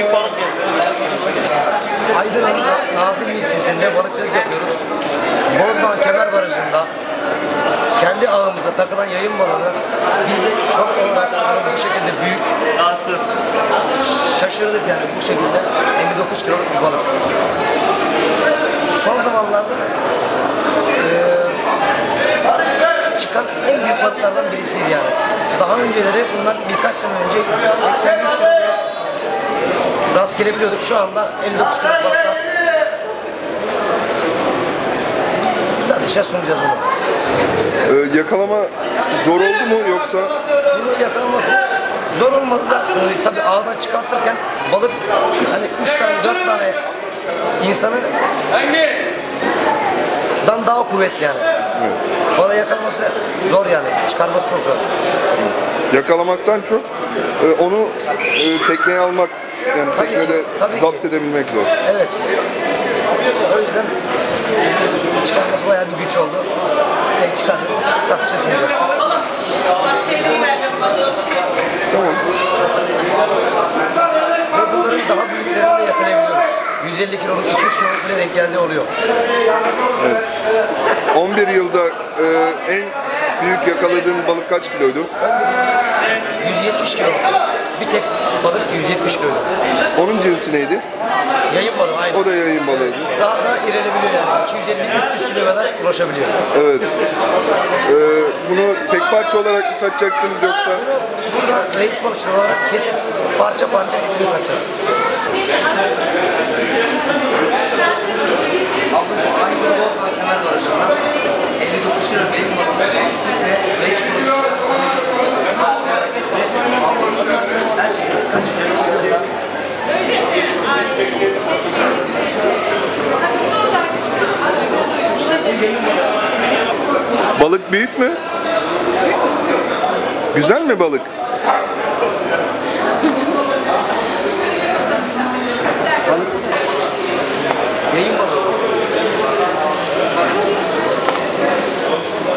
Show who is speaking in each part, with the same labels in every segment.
Speaker 1: büyük balık gelsin.
Speaker 2: Aydın'ın Nazilli ilçesinde balıkçılık yapıyoruz. Bozdağ Kemer Barajı'nda kendi ağımıza takılan yayın balığını biz de şok olarak yani bu şekilde büyük şaşırdık yani bu şekilde 59 kiloluk bir balık. Son zamanlarda çıkan en büyük balıklardan birisiydi yani. Daha önceleri bundan birkaç sene önce 80-100 kilo rast gelebiliyorduk. Şu anda 59 kilo balıklar satışa sunacağız bunu.
Speaker 3: Ee, yakalama zor oldu mu yoksa
Speaker 2: Bunu yakalaması zor olmadı da e, tabii ağdan çıkartırken balık hani 3 tane 4 tane insanı dan daha kuvvetli yani. Balığı yakalaması zor yani. Çıkarması çok zor.
Speaker 3: yakalamaktan çok e, onu e, tekneye almak yani
Speaker 2: Tabii ki, tabii ki.
Speaker 3: zapt edebilmek zor.
Speaker 2: Evet. O yüzden çıkarması bayağı bir güç oldu. Ve çıkardık. Satışa sunacağız.
Speaker 3: Tamam.
Speaker 2: Ve bunların daha büyüklerini de yakalayabiliyoruz. 150 kiloluk, 200 kiloluk bile denk geldiği oluyor.
Speaker 3: 11 yılda e, en büyük yakaladığın balık kaç kiloydu?
Speaker 2: 170 kilo. Bir tek balık 170 kilo.
Speaker 3: Onun cinsi neydi?
Speaker 2: Yayın balığı aynı.
Speaker 3: O da yayın balığıydı.
Speaker 2: Daha da irilebiliyor yani. 250-300 kilo kadar ulaşabiliyor.
Speaker 3: Evet. E, bunu tek parça olarak mı satacaksınız yoksa?
Speaker 2: Burada reis balıkçı olarak kesip parça parça etini satacağız. Ablacığım aynı Bozlar Kemer Barajı'ndan 59 kilo benim balık ve reis balıkçı parçalayarak getirip ablacığım her şeyi kaç kilo istiyorsa
Speaker 3: Balık büyük mü? Güzel mi balık?
Speaker 2: Yayın balığı.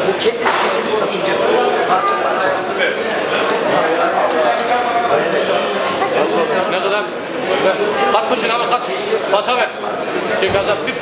Speaker 2: Bu kesilip kesilip satılacak. Parça parça.
Speaker 4: Ne またべ休暇さんピッ